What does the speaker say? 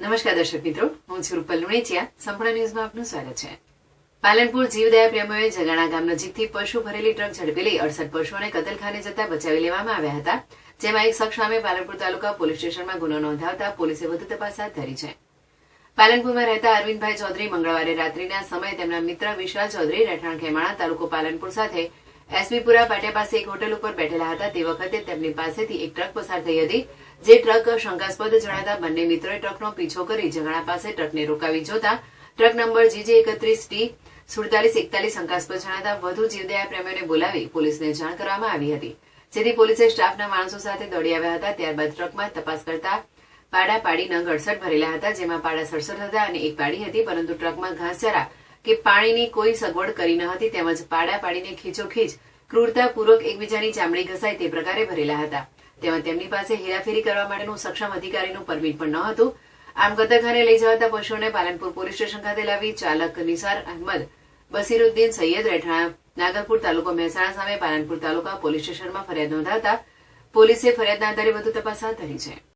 નમસ્કાર દર્શક મિત્રો, હું છું રૂપલ લુણેચિયા સંપૂર્ણ ન્યૂઝમાં આપનું સ્વાગત છે. પાલનપુર જીવદયા પ્રેમીઓએ જગાણા ગામ નજીકથી પશુ ભરેલી ટ્રક ઝડપી લઈ અડસઠ પશુઓને કતલખાને જતા બચાવી લેવામાં આવ્યા હતા, જેમાં એક શખ્સ સામે પાલનપુર તાલુકા પોલીસ સ્ટેશનમાં ગુનો નોંધાવતા પોલીસે વધુ તપાસ હાથ ધરી છે. પાલનપુરમાં રહેતા અરવિંદભાઈ ચૌધરી મંગળવારે રાત્રિના સમયે તેમના મિત્ર વિશાલ ચૌધરી, રહેઠાણ ખેમાણા તાલુકો પાલનપુર સાથે એસબીપુરા પાટિયા પાસે એક હોટેલ ઉપર બેઠેલા હતા. તે વખતે તેમની પાસેથી એક ટ્રક પસાર થઈ હતી. જે ટ્રક શંકાસ્પદ જણાતા બંને મિત્રોએ ટ્રકનો પીછો કરી જગાણા પાસે ટ્રકને રોકાવી જોતા ટ્રક નંબર જીજે એકત્રીસ ટી સુડતાલીસ એકતાલીસ શંકાસ્પદ જણાતા વધુ જીવદયા પ્રેમીઓને બોલાવી પોલીસને જાણ કરવામાં આવી હતી. જેથી પોલીસે સ્ટાફના માણસો સાથે દોડી આવ્યા હતા. ત્યારબાદ ટ્રકમાં તપાસ કરતા પાડા પાડી નંગ અડસઠ ભરેલા હતા, જેમાં પાડા સડસઠ હતા અને એક પાડી હતી. પરંતુ ટ્રકમાં ઘાસચારા કે પાણીની કોઈ સગવડ કરી ન હતી, તેમજ પાડા પાડીને ખીચોખીચ ક્રૂરતાપૂર્વક એકબીજાની ચામડી ઘસાય તે પ્રકારે ભરેલા હતા. તેમજ તેમની પાસે હેરાફેરી કરવા માટેનું સક્ષમ અધિકારીનું પરમિટ પણ ન હતું. આમ કતરખાને લઈ જવાતા પશુઓને પાલનપુર પોલીસ સ્ટેશન ખાતે લાવી ચાલક નિસાર અહેમદ બસીરુદ્દીન સૈયદ રહેઠાણા, નાગરપુર તાલુકો મહેસાણા સામે પાલનપુર તાલુકા પોલીસ સ્ટેશનમાં ફરિયાદ નોંધાતા પોલીસે ફરિયાદના આધારે વધુ તપાસ હાથ ધરી છે.